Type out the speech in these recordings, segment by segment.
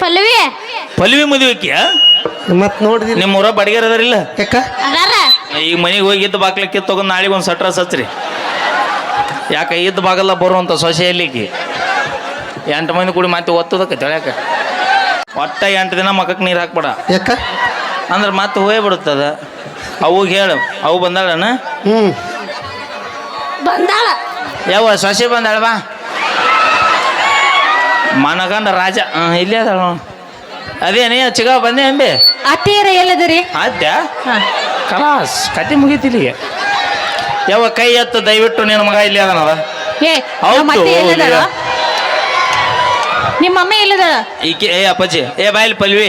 ಪಲ್ವಿ? ಪಲ್ವಿ ಮದುವೆಕಿಯ ಮತ್ ನೋಡಿದಿಲ್ಲ ನಿಮ್ಮ ಊರ ಬಡಿಗೆರ್ ಅದಾರಿಲ್ಲ ಯಾಕ? ಅದಾರ? ಮನೆಗೆ ಹೋಗಿ ಇದ್ದ ಬಾಕ್ಲಕ್ಕೆ ತಗೊಂಡು ನಾಳೆಗೆ ಒಂದು ಸಟ್ರ ಸತ್ರಿ ಯಾಕೆ ಇದ್ದ ಬಾಗಲ್ಲ ಬರುವಂಥ ಸೊಸೆಯಲ್ಲಿಗೆ ಎಂಟು ಮಂದಿ ಕೂಡಿ ಮತ್ತೆ ಒತ್ತದಕ್ಕೆ ತೊಳ್ಯಾಕ? ಒಟ್ಟ ಎಂಟು ದಿನ ಮಕ್ಕಕ್ಕೆ ನೀರು ಹಾಕ್ಬೇಡ. ಯಾಕ? ಅಂದ್ರೆ ಮತ್ತೆ ಹೋಯ್ ಬಿಡುತ್ತದ? ಅವುಗೆ ಹೇಳು. ಅವು ಬಂದಾಳನ? ಹ್ಮ್. ಬಂದಾಳ. ಯಾವ ಸೊಸೆ ಬಂದಾಳ ಬಾ. ಮನಗಂಡ ರಾಜ. ಹಾಂ ಇಲ್ಲೇ ಅದಾಳ. ಅದೇನೇ ಚಿಗ ಬಂದೆ ಅಂಬೆ? ಅತ್ತೆಯರ ಎಲ್ಲದರಿ? ಆದ್ಯ ಕಲಾಸ್ ಕತೆ ಮುಗಿತಿಲಿ ಯಾವ ಕೈ ಎತ್ತು ದಯವಿಟ್ಟು ನಿನ್ನ ಮಗ ಇಲ್ಲಿ ಅದನವ ಏ ಹೌದು, ನಮ್ಮ ಅತ್ತೆ ನಿಮ್ಮ ಮಮ್ಮಿ ಎಲ್ಲದಾಳ ಈಕೆ ಏ ಅಪ್ಪಾಜಿ ಏ ಬಾಯ್ಲಿ ಪಲ್ವಿ.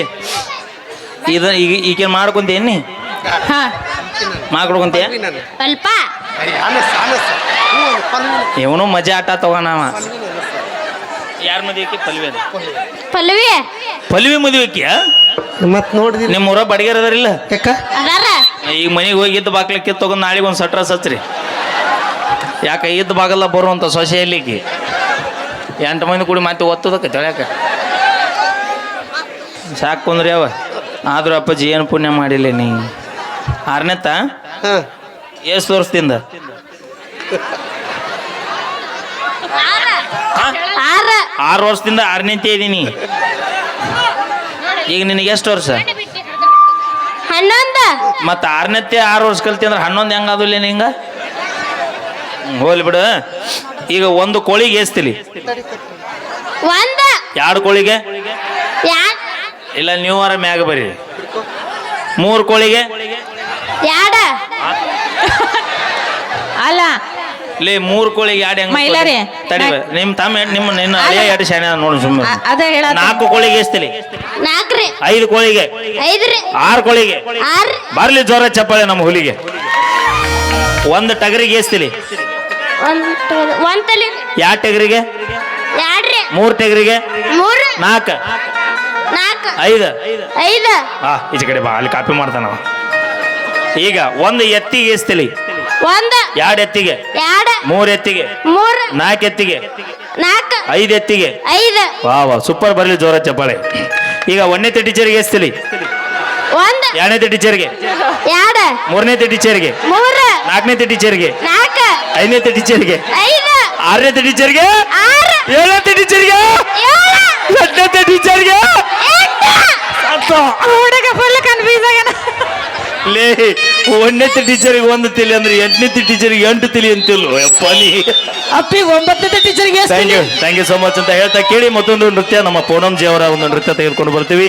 ಇದು ಈಗ ಈಕೆ ಮಾಡ್ಕೊಂತೇನಿ ಹಾ. ಮಾಡ್ಕೊಡ್ಕೊಂತೀಯ? ಸ್ವಲ್ಪ ಇವನು ಮಜಾ ಆಟ ತಗೋಣವ ಯಾರ ಮದುವೆ ಪಲ್ವಿ ಅದ. ಪಲ್ವಿ ಪಲ್ವಿ ಮದುವೆಕಿಯ ಮತ್ ನೋಡಿದ್ರಿ ನಿಮ್ಮ ಊರ ಬಡಗೇರ್ ಅದಾರಿಲ್ಲ ಯಾಕ? ಅದಾರ. ಈಗ ಮನೆಗೆ ಹೋಗಿ ಇದ್ದ ಬಾಕ್ಲಕ್ಕೆ ತಗೊಂಡು ನಾಳೆಗೆ ಒಂದು ಸಟ್ರ ಸತ್ರಿ ಯಾಕೆ ಇದ್ದ ಬಾಗಲ್ಲ ಬರುವಂಥ ಸೊಸೆಯಲ್ಲಿಗೆ ಎಂಟು ಮಂದಿ ಕೂಡಿ ಮತ್ತೆ ಒತ್ತದಕ್ಕೆ ತೊಳ್ಯಾಕ? ಸಾಕು ಕುಂದ್ರಿ ಅವ. ಆದ್ರೂ ಅಪ್ಪಾಜಿ ಏನು ಪುಣ್ಯ ಮಾಡಿಲ್ಲ ನೀ. ಆರನೇತ ಎಷ್ಟು ವರ್ಷದಿಂದ ಆರ ಆರು ವರ್ಷದಿಂದ ಆರನೇತೆ ಇದ್ದೀನಿ ಈಗ ನಿನಗೆ ಎಷ್ಟು ವರ್ಷ? ಹನ್ನೊಂದ. ಮತ್ತು ಆರನೇತಿ ಆರು ವರ್ಷ ಕಲ್ತಿ ಅಂದ್ರೆ ಹನ್ನೊಂದು ಹೆಂಗಾದಿಲ್ಲ ನಿಂಗ? ಹೋಗ್ಲಿ ಬಿಡು. ಈಗ ಒಂದು ಕೋಳಿಗೆ ಏಸ್ತಿಲಿ ಒಂದ. ಎರಡು ಕೋಳಿಗೆ? ಇಲ್ಲ ನೀವು ವಾರ ಮ್ಯಾಗ ಬರ್ರಿ ಮೂರು ಕೋಳಿಗೆ? ಅಲ್ಲ ಇಲ್ಲಿ ಮೂರು ಕೋಳಿಗೆ ಎರಡು ಹೆಂಗ್ ಮೈಲಾರಿ. ತಡಿ ಬಾ. ನಿಮ್ಮ ತಮ್ಮ ನಿಮ್ಮ ನಿನ್ನ ಹಳೆಯ ಎರಡು ಶಾಣೆ ನೋಡಿ ಸುಮ್ಮನೆ ಅ- ಅದ ಹೇಳ ನಾಲ್ಕು ಕೋಳಿಗೆ ಎಷ್ಟಿಲಿ? ನಾಲ್ಕ್ರಿ ಐದು ಕೋಳಿಗೆ? ಐದ್ರಿ ಆರು ಕೋಳಿಗೆ? ಆರ್ ಬರ್ಲಿ ಜೋರ ಚಪ್ಪಾಳೆ ನಮ್ಮ ಹುಲಿಗೆ. ಒಂದ್ ಟಗರಿಗೆ ಎಸ್ತಿಲಿ ಒಂದ್ ತಲಿ ಟಗರಿಗೆ? ಮೂರ್ ಮೂರು ಟಗರಿಗೆ? ಮೂರು. ನಾಲ್ಕು? ನಾಲ್ಕು. ಐದು? ಐದ. ಹಾ ಈಚೆ ಕಡೆ ಬಾ ಅಲ್ಲಿ ಕಾಪಿ ಮಾಡ್ತಾನ ಅವ. ಈಗ ಒಂದು ಎತ್ತಿಗೆ ಎಸ್ತಿಲಿ ಒಂದ ಎರಡು ಎತ್ತಿಗೆ ಯಾಡ ಮೂರು ಎತ್ತಿಗೆ ಮೂರು ನಾಲ್ಕು ಎತ್ತಿಗೆ ನಾಲ್ಕು ಐದು. ಎತ್ತಿಗೆ ಐದ ವಾ ವಾ ಸೂಪರ್ ಬರಲಿ ಜೋರ ಚಪ್ಪಾಳೆ. ಈಗ ಒಂದನೇ ಟೀಚರ್ಗೆ ಎಸ್ತಿಲಿ? ಒಂದ ಎರಡನೇ ಟೀಚರ್ಗೆ. ಯಾಡ ಮೂರನೇ ಟೀಚರ್ಗೆ. ಮೂರು ನಾಲ್ಕನೇ ಟೀಚರ್ಗೆ. ನಾಲ್ಕು ಐದನೇ ಟೀಚರ್ಗೆ. ಐದ ಆರನೇ ಟೀಚರ್ಗೆ. ಆರು ಏಳನೇ ಟೀಚರ್ಗೆ. ಏಳು ಎಂಟನೇ ಟೀಚರ್ಗೆ. ಲೇ ಒಂದನೇ ಟೀಚರ್ಗೆ ಒಂದು ತಿಳಿ ಅಂದ್ರೆ ಎಂಟನೇ ಟೀಚರ್ಗೆ ಎಂಟು ತಿಳಿ ಅಂತಿಲ್ಲ ಯಪ್ಪ ನೀ. ಅಪ್ಪಿ ಒಂಬತ್ತನೇ ಟೀಚರ್ಗೆ thank you thank you so much ಅಂತ ಹೇಳ್ತಾ ಕೇಳಿ ಮತ್ತೊಂದು ನೃತ್ಯ ನಮ್ಮ ಪೂನಂ ಜಿ ಅವರ ಒಂದು ನೃತ್ಯ ತೆಗೆದುಕೊಂಡು ಬರ್ತೀವಿ.